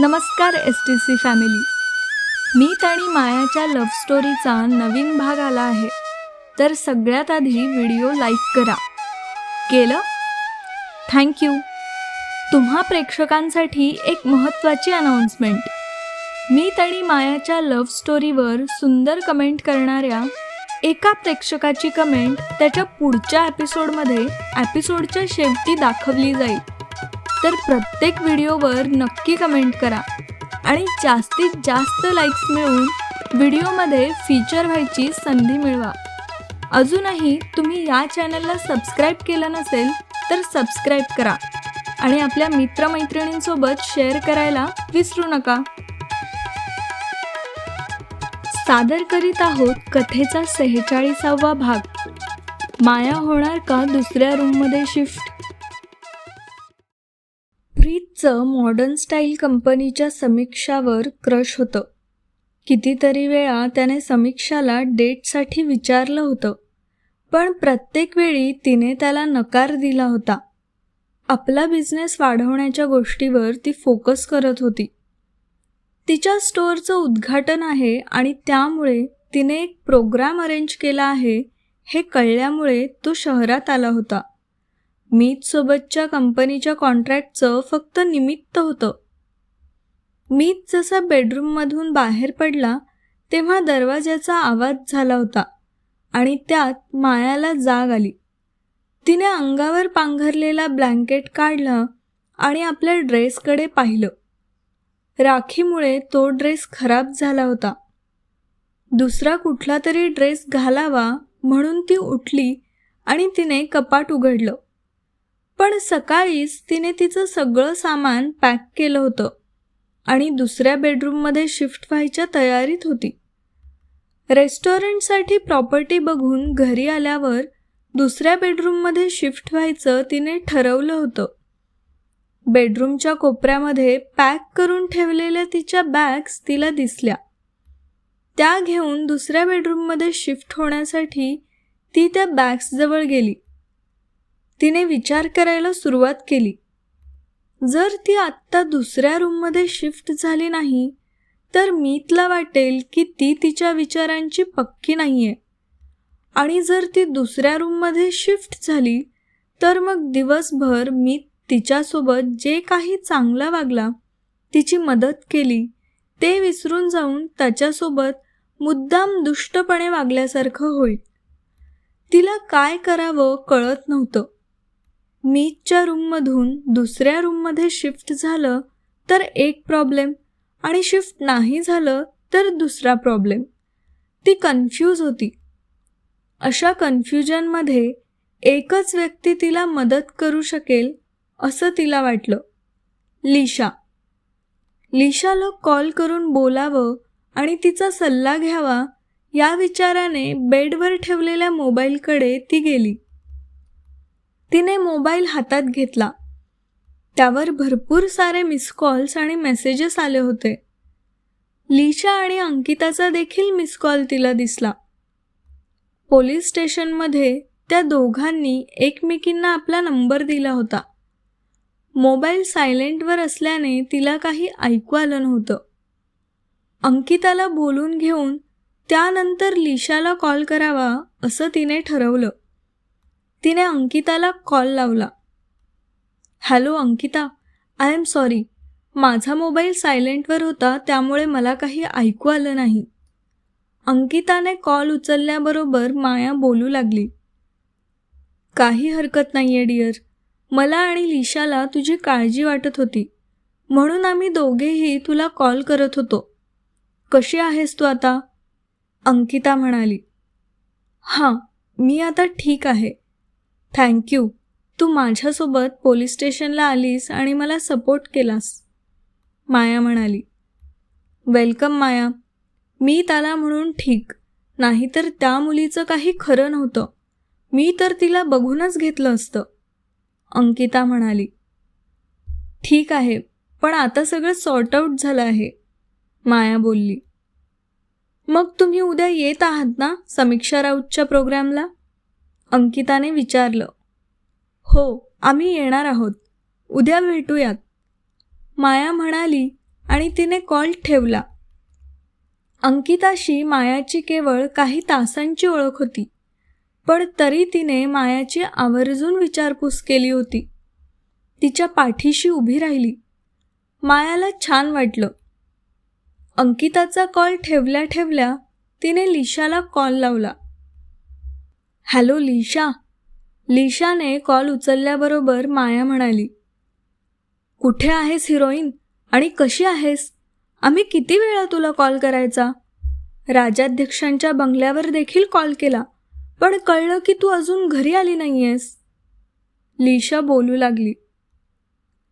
नमस्कार S T C family Meet आणि मायाच्या लव्ह स्टोरीचा नवीन भाग आला आहे. तर सगळ्यात आधी व्हिडिओ लाईक करा. केलं? थँक्यू तुम्हा प्रेक्षकांसाठी एक महत्त्वाची अनाउन्समेंट मीत आणि मायाच्या लव्ह स्टोरीवर सुंदर कमेंट करणाऱ्या एका प्रेक्षकाची कमेंट त्याच्या पुढच्या एपिसोडमध्ये एपिसोडच्या शेवटी दाखवली जाईल. तर प्रत्येक व्हिडिओवर नक्की कमेंट करा आणि जास्तीत जास्त लाईक्स मिळवून व्हिडिओमध्ये फीचर व्हायची संधी मिळवा. अजूनही तुम्ही या चॅनलला सबस्क्राईब केलं नसेल तर सबस्क्राईब करा आणि आपल्या मित्रमैत्रिणींसोबत शेअर करायला विसरू नका. सादर करीत आहोत कथेचा सेहेचाळीसावा भाग. माया होणार का दुसऱ्या रूममध्ये शिफ्ट प्रीतचं मॉडर्न स्टाईल कंपनीच्या समीक्षावर क्रश होतं. कितीतरी वेळा त्याने समीक्षाला डेटसाठी विचारलं होतं पण प्रत्येक वेळी तिने त्याला नकार दिला होता. आपला बिझनेस वाढवण्याच्या गोष्टीवर ती फोकस करत होती. तिच्या स्टोअरचं उद्घाटन आहे आणि त्यामुळे तिने एक प्रोग्राम अरेंज केला आहे हे कळल्यामुळे तो शहरात आला होता. मीतसोबतच्या कंपनीच्या कॉन्ट्रॅक्टचं फक्त निमित्त होतं. मीत जसा बेडरूममधून बाहेर पडला तेव्हा दरवाजाचा आवाज झाला होता आणि त्यात मायाला जाग आली. तिने अंगावर पांघरलेला ब्लँकेट काढला आणि आपल्या ड्रेसकडे पाहिलं. राखीमुळे तो ड्रेस खराब झाला होता. दुसरा कुठला तरी ड्रेस घालावा म्हणून ती उठली आणि तिने कपाट उघडलं. पण सकाळीच तिने तिचं सगळं सामान पॅक केलं होतं आणि दुसऱ्या बेडरूममध्ये शिफ्ट व्हायच्या तयारीत होती. रेस्टॉरंटसाठी प्रॉपर्टी बघून घरी आल्यावर दुसऱ्या बेडरूममध्ये शिफ्ट व्हायचं तिने ठरवलं होतं. बेडरूमच्या कोपऱ्यामध्ये पॅक करून ठेवलेल्या तिच्या बॅग्स तिला दिसल्या. त्या घेऊन दुसऱ्या बेडरूममध्ये शिफ्ट होण्यासाठी ती त्या बॅग्सजवळ गेली. तिने विचार करायला सुरुवात केली. जर ती आत्ता दुसऱ्या रूममध्ये शिफ्ट झाली नाही तर मीतला वाटेल की ती तिच्या विचारांची पक्की नाही आहे आणि जर ती दुसऱ्या रूममध्ये शिफ्ट झाली तर मग दिवसभर मी तिच्यासोबत जे काही चांगला वागला तिची मदत केली ते विसरून जाऊन त्याच्यासोबत मुद्दाम दुष्टपणे वागल्यासारखं होईल. तिला काय करावं कळत नव्हतं. मीच्या रूममधून दुसऱ्या रूममध्ये शिफ्ट झालं तर एक प्रॉब्लेम आणि शिफ्ट नाही झालं तर दुसरा प्रॉब्लेम. ती कन्फ्यूज होती. अशा कन्फ्युजनमध्ये एकच व्यक्ती तिला मदत करू शकेल असं तिला वाटलं. लिशा. लिशाला कॉल करून बोलावं आणि तिचा सल्ला घ्यावा या विचाराने बेडवर ठेवलेल्या मोबाईलकडे ती गेली. तिने मोबाईल हातात घेतला. त्यावर भरपूर सारे मिस कॉल्स आणि मेसेजेस आले होते. लिशा आणि अंकिताचा देखील मिस कॉल तिला दिसला. पोलीस स्टेशनमध्ये त्या दोघांनी एकमेकींना आपला नंबर दिला होता. मोबाईल सायलेंटवर असल्याने तिला काही ऐकू आलं नव्हतं. अंकिताला बोलून घेऊन त्यानंतर लिशाला कॉल करावा असं तिने ठरवलं. तिने अंकिताला कॉल लावला. Hello Ankita. I am sorry माझा मोबाईल सायलेंटवर होता त्यामुळे मला काही ऐकू आलं नाही. अंकिताने कॉल उचलल्याबरोबर माया बोलू लागली. काही हरकत नाही आहे डिअर मला आणि लिशाला तुझी काळजी वाटत होती. म्हणून आम्ही दोघेही तुला कॉल करत होतो. कशी आहेस तू आता? अंकिता म्हणाली. हां मी आता ठीक आहे. थँक्यू तू माझ्यासोबत पोलीस स्टेशनला आलीस आणि मला सपोर्ट केलास. माया म्हणाली. वेलकम माया. मी त्याला म्हणून ठीक. नाहीतर त्या मुलीचं काही खरं नव्हतं. मी तर तिला बघूनच घेतलं असतं. अंकिता म्हणाली. ठीक आहे पण आता सगळं सॉर्ट आऊट झालं आहे. माया बोलली. मग तुम्ही उद्या येत आहात ना समीक्षा राऊतच्या प्रोग्रॅमला अंकिताने विचारलं हो आम्ही येणार आहोत. उद्या भेटूयात. माया म्हणाली आणि तिने कॉल ठेवला. अंकिताशी मायाची केवळ काही तासांची ओळख होती पण तरी तिने मायाची आवर्जून विचारपूस केली होती. तिच्या पाठीशी उभी राहिली. मायाला छान वाटलं. अंकिताचा कॉल ठेवल्या ठेवल्या तिने लिशाला कॉल लावला. हॅलो लिशा. लिशाने कॉल उचलल्याबरोबर माया म्हणाली कुठे आहेस हिरोईन? आणि कशी आहेस? आम्ही किती वेळा तुला कॉल करायचा? राजाध्यक्षांच्या बंगल्यावर देखील कॉल केला पण कळलं की तू अजून घरी आली नाहीयेस. लिशा बोलू लागली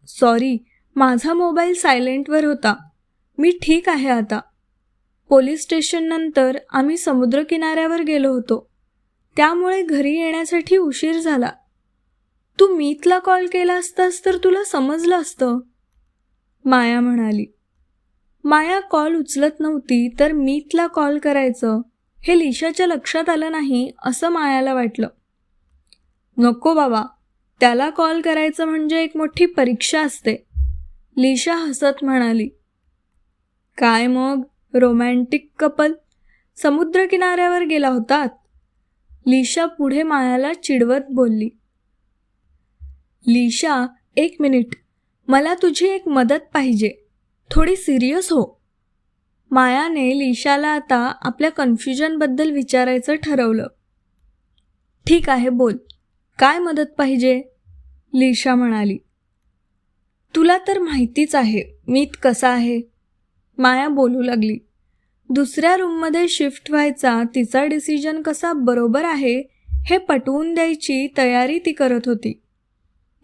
सॉरी माझा मोबाईल सायलेंटवर होता. मी ठीक आहे आता. पोलीस स्टेशननंतर आम्ही समुद्रकिनाऱ्यावर गेलो होतो. त्यामुळे घरी येण्यासाठी उशीर झाला. तू मीतला कॉल केला असतास तर तुला समजलं असतं. माया म्हणाली माया कॉल उचलत नव्हती तर मीतला कॉल करायचं. हे लिशाच्या लक्षात आलं नाही असं मायाला वाटलं. नको बाबा त्याला कॉल करायचं म्हणजे एक मोठी परीक्षा असते. लिशा हसत म्हणाली काय मग रोमॅन्टिक कपल? समुद्रकिनाऱ्यावर गेला होतात. लिशा पुढे मायाला चिडवत बोलली. लिशा एक मिनिट. मला तुझी एक मदत पाहिजे. थोडी सिरियस हो. मायाने लिशाला आता आपल्या कन्फ्युजनबद्दल विचारायचं ठरवलं. ठीक आहे बोल. काय मदत पाहिजे? लिशा म्हणाली. तुला तर माहितीच आहे मीत कसा आहे. माया बोलू लागली. दुसऱ्या रूममध्ये शिफ्ट व्हायचा तिचा डिसिजन कसा बरोबर आहे हे पटवून द्यायची तयारी ती करत होती.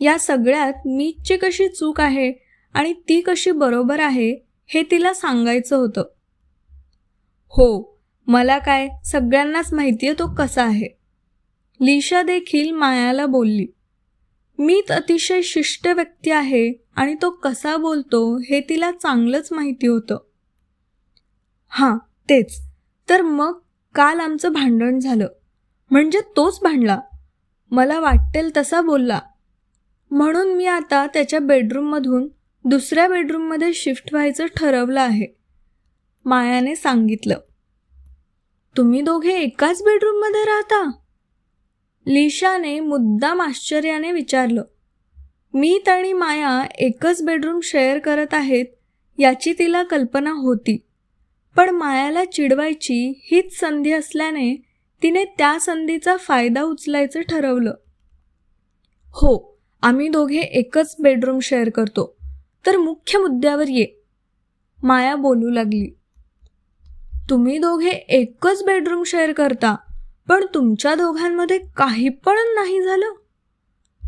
या सगळ्यात मीची कशी चूक आहे आणि ती कशी बरोबर आहे हे तिला सांगायचं होतं. हो मला काय सगळ्यांनाच माहिती आहे तो कसा आहे. लिशा देखील मायाला बोलली. मीत अतिशय शिष्ट व्यक्ती आहे आणि तो कसा बोलतो हे तिला चांगलंच माहिती होतं. हां तेच. तर मग काल आमचं भांडण झालं. म्हणजे तोच भांडला. मला वाटेल तसा बोलला. म्हणून मी आता त्याच्या बेडरूममधून दुसऱ्या बेडरूममध्ये शिफ्ट व्हायचं ठरवलं आहे. मायाने सांगितलं. तुम्ही दोघे एकाच बेडरूममध्ये राहता? लिशाने मुद्दाम आश्चर्याने विचारलं. मी आणि माया एकच बेडरूम शेअर करत आहेत याची तिला कल्पना होती. पण मायाला चिडवायची हीच संधी असल्याने तिने त्या संधीचा फायदा उचलायचं ठरवलं. हो आम्ही दोघे एकच बेडरूम शेअर करतो. तर मुख्य मुद्द्यावर ये. माया बोलू लागली. तुम्ही दोघे एकच बेडरूम शेअर करता पण तुमच्या दोघांमध्ये काही पण नाही झालं?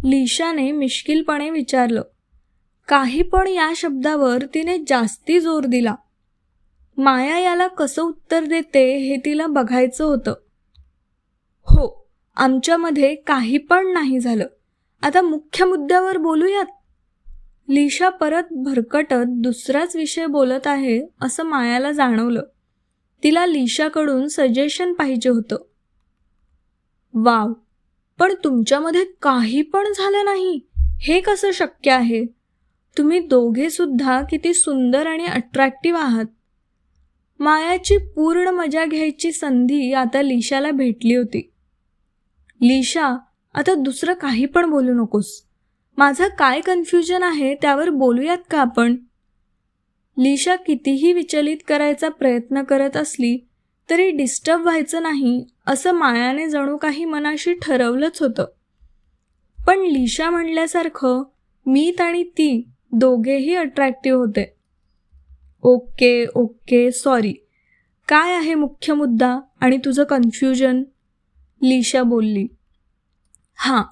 लिशाने मिश्किलपणे विचारलं. काही पण या शब्दावर तिने जास्ती जोर दिला. माया याला कसं उत्तर देते हे तिला बघायचं होतं. हो आमच्यामध्ये काही पण नाही झालं. आता मुख्य मुद्द्यावर बोलूयात. लिशा परत भरकटत दुसराच विषय बोलत आहे असं मायाला जाणवलं. तिला लिशाकडून सजेशन पाहिजे होतं. वाव पण तुमच्यामध्ये काही पण झालं नाही. हे कसं शक्य आहे? तुम्ही दोघेसुद्धा किती सुंदर आणि अट्रॅक्टिव्ह आहात. मायाची पूर्ण मजा घ्यायची संधी आता लिशाला भेटली होती. लिशा आता दुसरं काही पण बोलू नकोस. माझं काय कन्फ्युजन आहे त्यावर बोलूयात का आपण? लिशा कितीही विचलित करायचा प्रयत्न करत असली तरी डिस्टर्ब व्हायचं नाही असं मायाने जणू काही मनाशी ठरवलंच होतं. पण लिशा म्हणल्यासारखं मीत आणि ती दोघेही अट्रॅक्टिव्ह होते. ओके ओके सॉरी काय आहे मुख्य मुद्दा आणि तुझं कन्फ्युजन लिशा बोलली. हां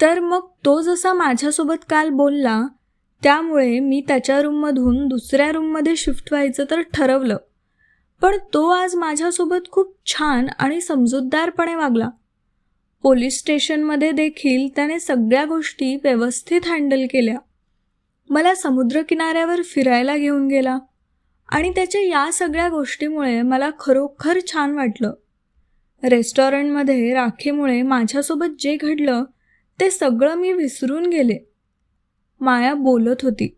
तर मग तो जसा माझ्यासोबत काल बोलला त्यामुळे मी त्याच्या रूममधून दुसऱ्या रूममध्ये शिफ्ट व्हायचं तर ठरवलं. पण तो आज माझ्यासोबत खूप छान आणि समजूतदारपणे वागला. पोलीस स्टेशनमध्ये देखील त्याने सगळ्या गोष्टी व्यवस्थित हँडल केल्या. मला समुद्रकिनाऱ्यावर फिरायला घेऊन गेला. आणि त्याच्या या सगळ्या गोष्टीमुळे मला खरोखर छान वाटलं. रेस्टॉरंटमध्ये राखीमुळे माझ्यासोबत जे घडलं ते सगळं मी विसरून गेले. माया बोलत होती.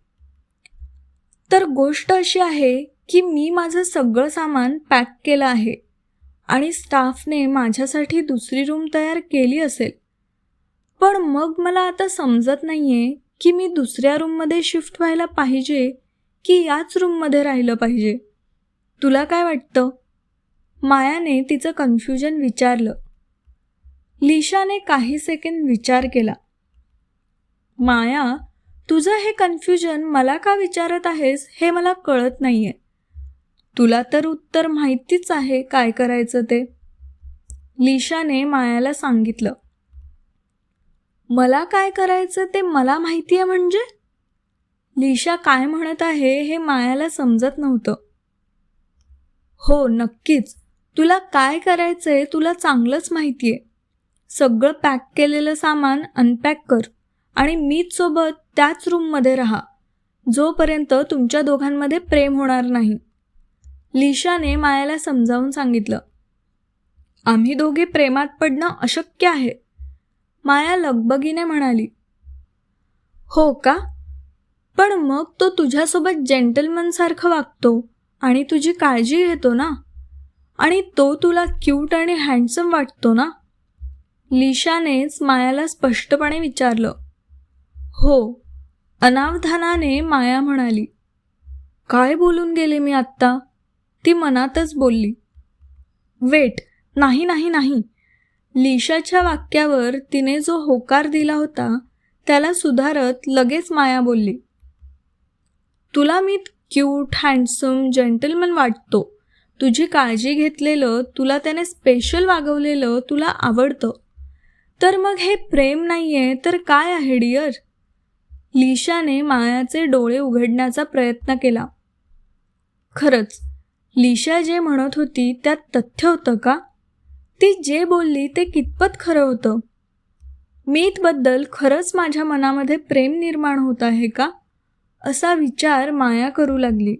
तर गोष्ट अशी आहे की मी माझं सगळं सामान पॅक केलं आहे आणि स्टाफने माझ्यासाठी दुसरी रूम तयार केली असेल. पण मग मला आता समजत नाही आहे की मी दुसऱ्या रूममध्ये शिफ्ट व्हायला पाहिजे की याच रूममध्ये राहिलं पाहिजे. तुला काय वाटतं? मायाने तिचं कन्फ्युजन विचारलं. लिशाने काही सेकंद विचार केला. माया तुझं हे कन्फ्युजन मला का विचारत आहेस हे मला कळत नाहीये. तुला तर उत्तर माहितीच आहे काय करायचं ते. लिशाने मायाला सांगितलं. मला काय करायचं ते मला माहिती आहे म्हणजे? लिशा काय म्हणत आहे हे मायाला समजत नव्हतं. हो नक्कीच. तुला काय करायचंय तुला चांगलंच माहिती आहे सगळं पॅक केलेलं सामान अनपॅक कर आणि मीच सोबत त्याच रूममध्ये राहा. जोपर्यंत तुमच्या दोघांमध्ये प्रेम होणार नाही. लिशाने मायाला समजावून सांगितलं. आम्ही दोघे प्रेमात पडणं अशक्य आहे. माया लगबगीने म्हणाली. हो का? पण मग तो तुझ्यासोबत जेंटलमनसारखं वागतो आणि तुझी काळजी घेतो ना? आणि तो तुला क्यूट आणि हँडसम वाटतो ना? लिशानेच मायाला स्पष्टपणे विचारलं. हो अनावधानाने माया म्हणाली. काय बोलून गेले मी आत्ता? ती मनातच बोलली. वेट नाही नाही नाही. लिशाच्या वाक्यावर तिने जो होकार दिला होता त्याला सुधारत लगेच माया बोलली. तुला मी क्यूट हँडसम जेंटलमन वाटतो. तुझी काळजी घेतलेलं तुला त्याने स्पेशल वागवलेलं तुला आवडतं. तर मग हे प्रेम नाही आहे तर काय आहे डिअर लिशाने मायाचे डोळे उघडण्याचा प्रयत्न केला. खरंच लिशा जे म्हणत होती त्यात तथ्य होतं का? ती जे बोलली ते कितपत खरं होतं? मीतबद्दल खरंच माझ्या मनामध्ये प्रेम निर्माण होत आहे का? असा विचार माया करू लागली.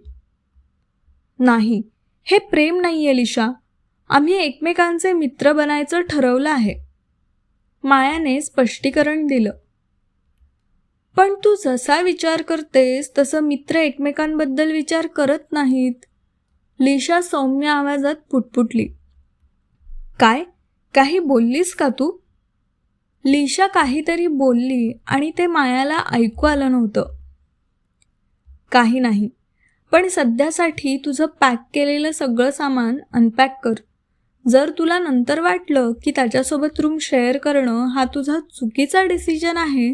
नाही हे प्रेम नाही आहे लिशा. आम्ही एकमेकांचे मित्र बनायचं ठरवलं आहे. मायाने स्पष्टीकरण दिलं. पण तू जसा विचार करतेस तसं मित्र एकमेकांबद्दल विचार करत नाहीत. लिशा सौम्य आवाजात पुटपुटली. काय? काही बोललीस का तू? लिशा काहीतरी बोलली आणि ते मायाला ऐकू आलं नव्हतं. काही नाही. पण सध्यासाठी तुझं पॅक केलेलं सगळं सामान अनपॅक कर. जर तुला नंतर वाटलं की त्याच्यासोबत रूम शेअर करणं हा तुझा चुकीचा डिसिजन आहे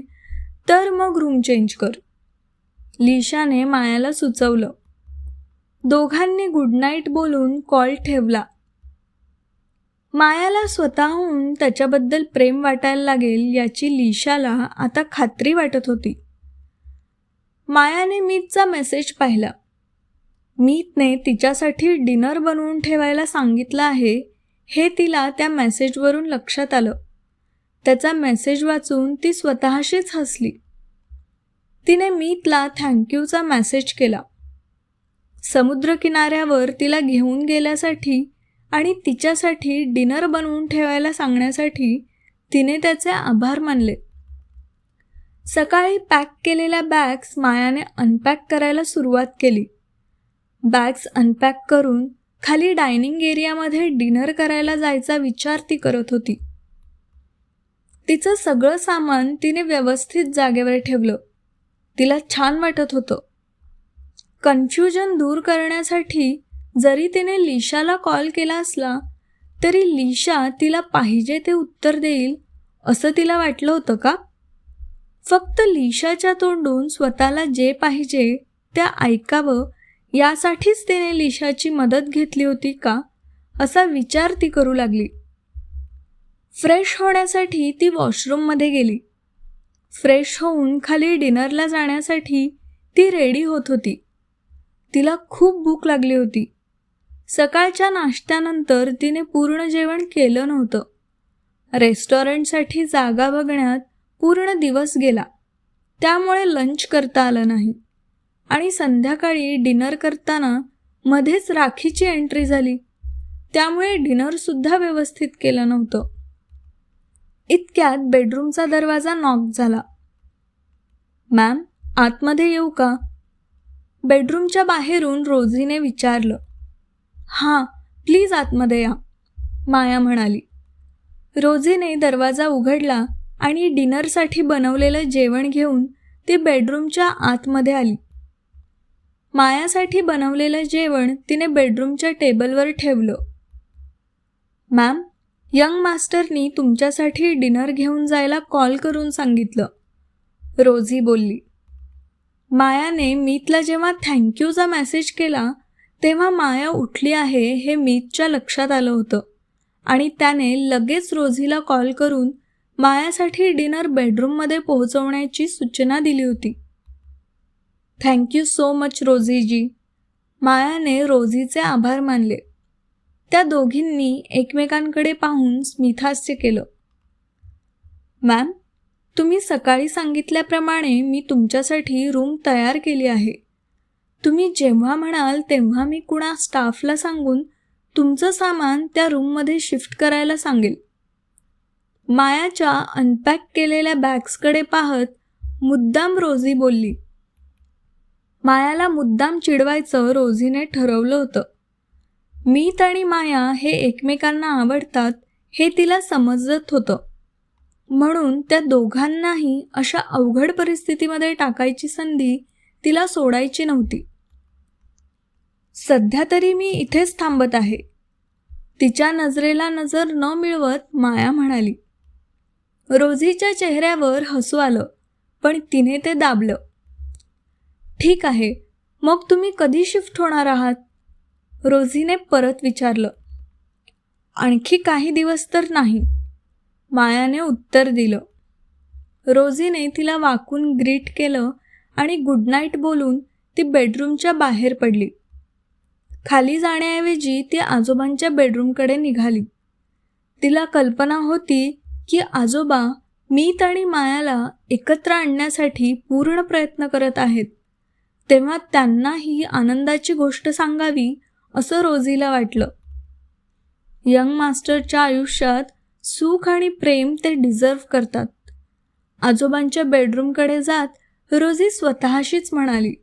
तर मग रूम चेंज कर. लिशाने मायाला सुचवलं. दोघांनी गुड नाईट बोलून कॉल ठेवला. मायाला स्वतःहून त्याच्याबद्दल प्रेम वाटायला लागेल याची लिशाला आता खात्री वाटत होती. मायाने मीतचा मेसेज पाहिला. मीतने तिच्यासाठी डिनर बनवून ठेवायला सांगितलं आहे हे तिला त्या मेसेजवरून लक्षात आलं. त्याचा मेसेज वाचून ती स्वतःशीच हसली. तिने मीतला थँक्यूचा मेसेज केला. समुद्रकिनाऱ्यावर तिला घेऊन गेल्यासाठी आणि तिच्यासाठी डिनर बनवून ठेवायला सांगण्यासाठी तिने त्याचे आभार मानले. सकाळी पॅक केलेल्या बॅग्स मायाने अनपॅक करायला सुरुवात केली. बॅग्स अनपॅक करून खाली डायनिंग एरियामध्ये डिनर करायला जायचा विचार ती करत होती. तिचं सगळं सामान तिने व्यवस्थित जागेवर ठेवलं. तिला छान वाटत होतं. कन्फ्युजन दूर करण्यासाठी जरी तिने लिशाला कॉल केला असला तरी लिशा तिला पाहिजे ते उत्तर देईल असं तिला वाटलं होतं का? फक्त लिशाच्या तोंडून स्वतःला जे पाहिजे त्या ऐकावं. यासाठीच तिने लिशाची मदत घेतली होती का? असा विचार ती करू लागली. फ्रेश होण्यासाठी ती वॉशरूममध्ये गेली. फ्रेश होऊन खाली डिनरला जाण्यासाठी ती रेडी होत होती. तिला खूप भूक लागली होती. सकाळच्या नाश्त्यानंतर तिने पूर्ण जेवण केलं नव्हतं. रेस्टॉरंटसाठी जागा बघण्यात पूर्ण दिवस गेला. त्यामुळे लंच करता आलं नाही. आणि संध्याकाळी डिनर करताना मध्येच राखीची एंट्री झाली. त्यामुळे डिनरसुद्धा व्यवस्थित केलं नव्हतं. इतक्यात बेडरूमचा दरवाजा नॉक झाला. मॅम आतमध्ये येऊ का? बेडरूमच्या बाहेरून रोझीने विचारलं. हां प्लीज आतमध्ये या माया म्हणाली. रोझीने दरवाजा उघडला आणि डिनरसाठी बनवलेलं जेवण घेऊन ती बेडरूमच्या आतमध्ये आली. मायासाठी बनवलेलं जेवण तिने बेडरूमच्या टेबलवर ठेवलं. मॅम यंग मास्टरनी तुमच्यासाठी डिनर घेऊन जायला कॉल करून सांगितलं रोझी बोलली. मायाने मीतला जेव्हा थँक्यूचा मेसेज केला तेव्हा माया उठली आहे हे मीतच्या लक्षात आलं होतं आणि त्याने लगेच रोझीला कॉल करून मायासाठी डिनर बेडरूममध्ये पोहोचवण्याची सूचना दिली होती. थँक्यू सो मच रोझीजी मायाने रोझीचे आभार मानले. त्या दोघींनी एकमेकांकडे पाहून स्मिथास्य केलं. मॅम तुम्ही सकाळी सांगितल्याप्रमाणे मी तुमच्यासाठी रूम तयार केली आहे. तुम्ही जेव्हा म्हणाल तेव्हा मी कुणा स्टाफला सांगून तुमचं सामान त्या रूममध्ये शिफ्ट करायला सांगेल. मायाच्या अनपॅक केलेल्या बॅग्सकडे पाहत मुद्दाम रोझी बोलली. मायाला मुद्दाम चिडवायचं रोझीने ठरवलं होतं. मीत आणि माया हे एकमेकांना आवडतात हे तिला समजत होतं. म्हणून त्या दोघांनाही अशा अवघड परिस्थितीमध्ये टाकायची संधी तिला सोडायची नव्हती. सध्या तरी मी इथेच थांबत आहे. तिच्या नजरेला नजर न मिळवत माया म्हणाली. रोझीच्या चेहऱ्यावर हसू आलं पण तिने ते दाबलं. ठीक आहे मग तुम्ही कधी शिफ्ट होणार आहात? रोझीने परत विचारलं. आणखी काही दिवस तर नाही मायाने उत्तर दिलं. रोझीने तिला वाकून ग्रीट केलं आणि गुड नाईट बोलून ती बेडरूमच्या बाहेर पडली. खाली जाण्याऐवजी ती आजोबांच्या बेडरूमकडे निघाली. तिला कल्पना होती की आजोबा मीत आणि मायाला एकत्र आणण्यासाठी पूर्ण प्रयत्न करत आहेत. तेव्हा त्यांना ही आनंदाची गोष्ट सांगावी असं रोजीला वाटलं. यंग मास्टरच्या आयुष्यात सुख आणि प्रेम ते डिझर्व करतात. आजोबांच्या बेडरूमकडे जात रोजी स्वतःशीच म्हणाली.